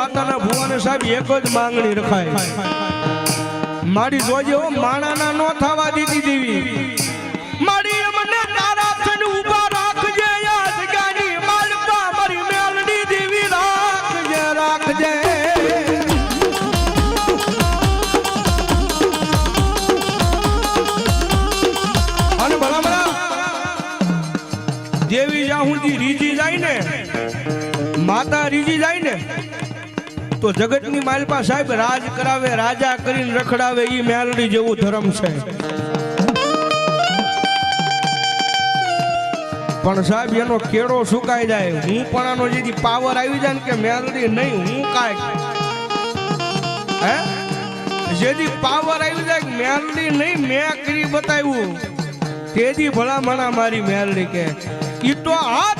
માતાના ભૂવાને સાહેબ એક જ માંગણી રખાય. મારી જોજે હો, માણાના નો થવા દીધી દેવી. મારી રીજી જાય ને, માતા રીજી જાય ને તો જગતની માલપા સાહેબ રાજ કરાવે, રાજા કરીને રખડાવે, ઈ મેલડી જેવું ધર્મ છે. પણ સાહેબ, એનો કેળો સુકાઈ જાય. હું પણ આનો જેથી પાવર આવી જાય ને કે મેલડી નહીં, હું કાંઈક હે? જેથી પાવર આવી જાય મેલડી નહીં, મેં કરી બતાવ્યું. તેથી ભલા મારી મેલડી કે, ઈ તો હાથમાં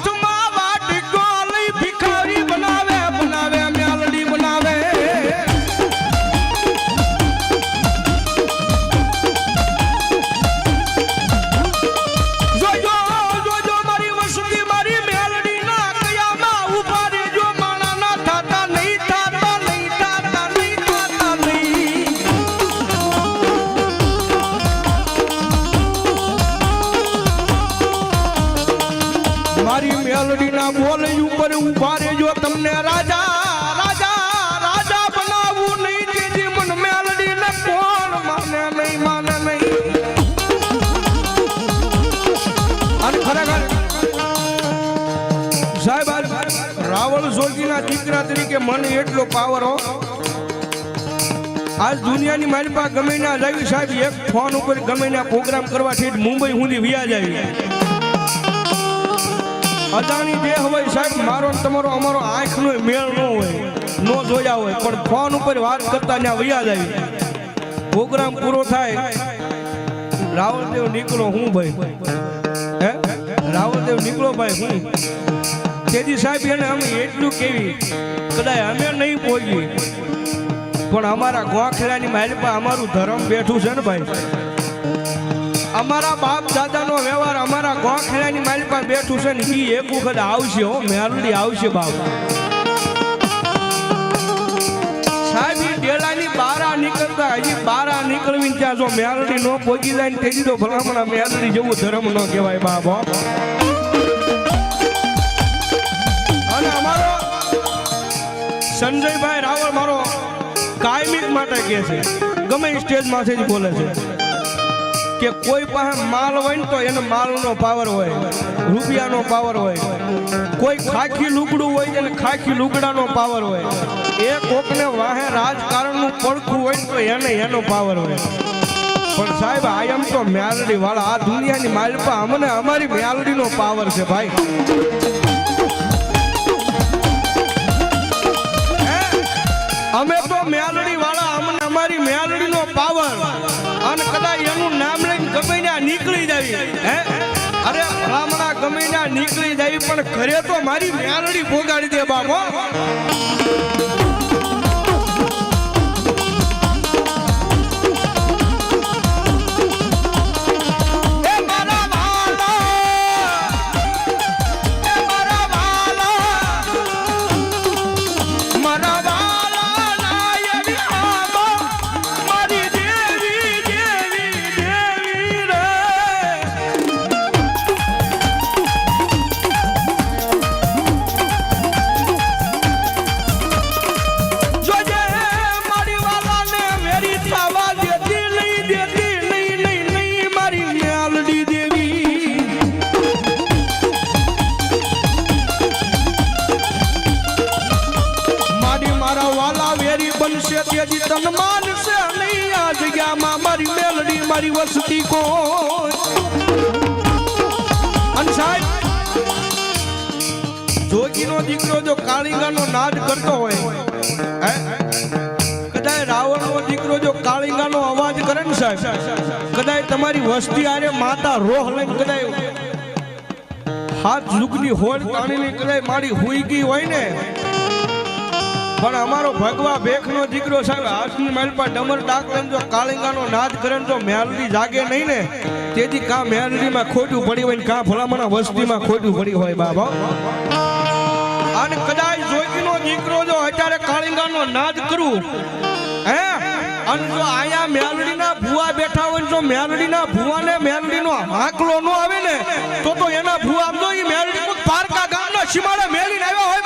મારી મેલડી ના બોલ ઉપર ઊભા રેજો તમને રાજા રાજા રાજા બનાવવું નહીં. જેથી મન મેલડી ને કોણ માને નહીં માને નહીં. અને ખરેખર, સાહેબ રાવળ જોગીના દીકરા તરીકે મને એટલો પાવર હો. આજ દુનિયાની મારી પાસે ગમે ના જાવી સાહેબ. એક ફોન ઉપર ગમે ના પ્રોગ્રામ કરવા મુંબઈ સુધી વિયા જાવી અદાણી જે હોય સાહેબ, મારો તમારો, અમારો આંખનો મેળ ન હોય, ન જોયા હોય, પણ ફોન ઉપર વાત કરતા ત્યાં વૈયા જાય પ્રોગ્રામ પૂરો થાય, રાવળદેવ નીકળો હું ભાઈ? હે? રાવળદેવ નીકળો ભાઈ હું? તેજી સાહેબ એને અમે એટલું કેવી કદાચ અમે નહીં પહોંચી પણ અમારા ગોખલાની પર અમારું ધર્મ બેઠું છે ને ભાઈ? અમારા બાપ અમારા ગોખલાની માલપા બેઠું છે ને ઈ એક વખત આવશે હો મેરડી આવશે બાપ. સાહેબ ડેલાની બારા નીકળતા, હજી બારા નીકળવી ત્યાં જો મેરડી નો પોગી જાય ને તેથી તો ભલામણા મેરડી જેવું કહેવાય બાપ સંજયભાઈ રાવળ મારો કાયમિક માટે કહે છે. ગમે સ્ટેજમાંથી જ બોલે છે. કે કોઈ પાસે માલ હોય ને તો એને માલનો પાવર હોય, રૂપિયાનો પાવર હોય. કોઈ ખાખી લુગડું હોય એને ખાખી લુગડાનો પાવર હોય. એ કોકને વાહે રાજકારણનું પડખું હોય તો એને એનો પાવર હોય. પણ સાહેબ આયમ તો મેલડી વાળા આ દુનિયાની માલપા અમને અમારી મેલડીનો પાવર છે ભાઈ. અમે તો મેલડી વાળા અમને અમારી મેલડીનો ગમે ત્યાં નીકળી જાય પણ ઘરે તો મારી મેલડી ભોગાડી દે બાબો મારી વસ્તી સાહેબ, જોગીનો દીકરો જો કાળીંગાનો નાદ કરતો હોય, હે? કદાચ રાવણનો દીકરો જો કાળીંગાનો અવાજ કરે ને સાહેબ કદાચ તમારી વસ્તી આરે માતા રોહ લઈને કદાચ હાથ ઝુકની હોડ તાણીને કદાચ મારી હુઈ ગઈ હોય ને પણ અમારો ભગવા ભેખનો દીકરો સાહેબ, હાથની મહેલ પર ડમર ડાક જો કાળીંગાનો નાદ કરે તો મેલડી જાગે નહીં ને, તેથી કાં મેલડીમાં ખોટું પડી હોય કાં ભલામણા વસ્તીમાં ખોટું પડી હોય બાબા અને કદાચ જોગીનો દીકરો જો અત્યારે કાળીંગાનો નાદ કરું, હે? અને જો આયા મેલડીના ભુવા બેઠા હોય જો મેલડીના ભુવાને મેલડીનો હાકલો નો આવે ને, તો તો એના ભુવા જો એ મેલડી પારકા ગામના સીમાડે મેલીને આવ્યા હોય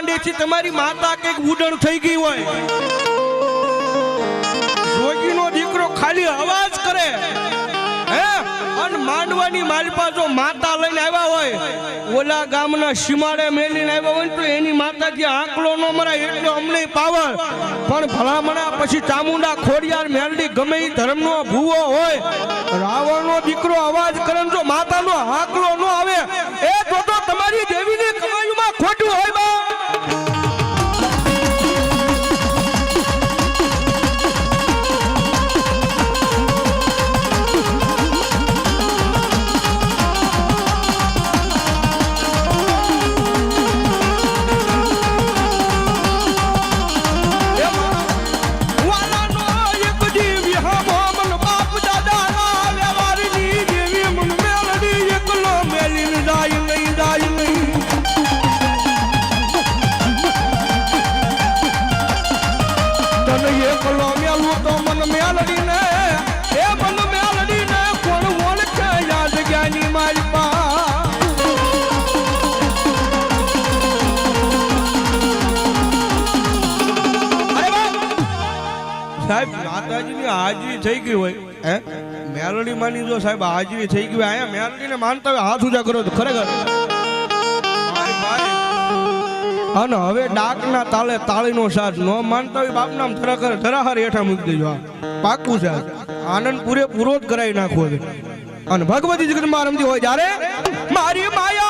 તમારા છે, તમારી માતા કંઈક ઉડણ થઈ ગઈ હોય. દીકરો ખાલી અવાજ કરે. હે? માંડવાની માલપા જો માતા લઈને આવ્યા હોય, ઓલા ગામના સીમાડે મેલીને આવ્યા હોય તો એની માતાજી આંકલો નો મરાય, એટલે અમને પાવર. પણ ભલામણા પછી ચામુંડા ખોડિયાર મેલડી ગમે ધર્મનો ભૂવો હોય, રાવણનો દીકરો અવાજ કરે સાહેબ હાજરી થઈ ગઈ હોય, હે? મેલડી માની જો સાહેબ, હાજરી થઈ ગઈ હોય. અહીંયા મેલડીને માનતા હાથ ઉજા કરો ખરેખર. અને હવે ડાકના તાલે તાળીનો સાથ ન માનતા હોય બાપ નામ ધરાકર ધરાહર હેઠા મૂકી દેજો આ પાકું છે. આનંદ પૂરેપૂરો જ કરાવી નાખવો છે અને ભગવતી જગતમાં રમતી હોય, જ્યારે મારી માયાળુ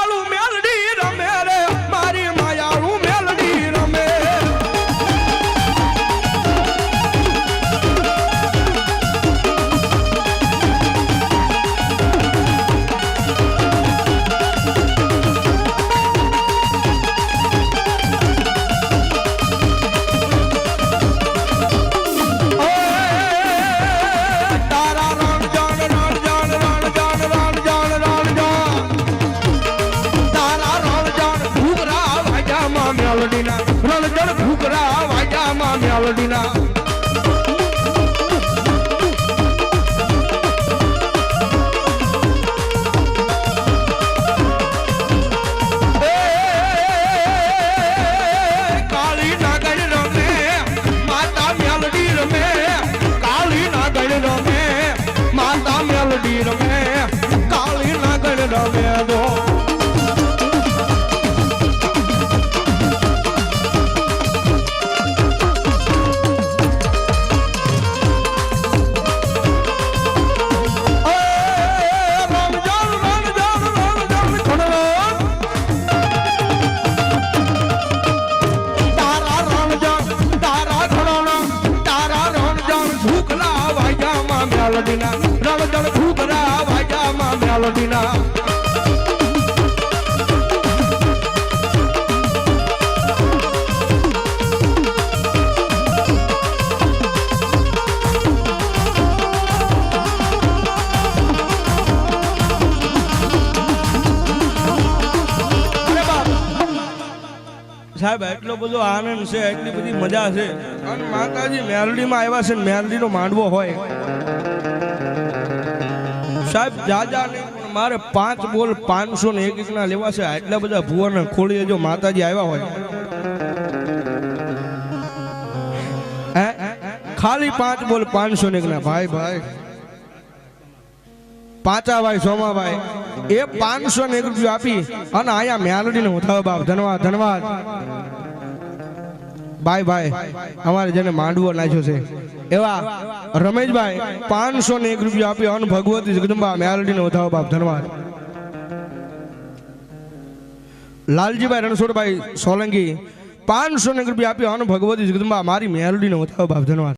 મેલડીના સાહેબ, એટલો બધો આનંદ છે, એટલી બધી મજા છે. અને માતાજી મેલડીમાં આવ્યા છે મેલડીનો માંડવો હોય. સાહેબ જાજા નહીં મારે પાંચ બોલ પાંચસો ને એક ના લેવા છે. આટલા બધા ભુવન ખોલીએ જો માતાજી આવ્યા હોય. ખાલી પાંચ બોલ પાંચસો ને એકના. ભાઈ ભાઈ. પાંચાભાઈ સોમાભાઈ, એ પાંચસો ને એક રૂપિયા આપી અને અહીંયા મેલડીને ઉઠાવે બાપ. ધન્યવાદ ધન્યવાદ ભાઈ ભાઈ અમારે જેને માંડવો નાખ્યો છે. એવા રમેશભાઈ પાંચસો ને એક રૂપિયા આપી અન ભગવતી જગદંબા મેલડીને વધાવો બાપ ધનવાદ લાલજીભાઈ રણછોડભાઈ સોલંકી પાંચસો ને એક રૂપિયા આપી અન ભગવતી જગદંબા મારી મેલડીને વધાવો બાપ ધન્યવાદ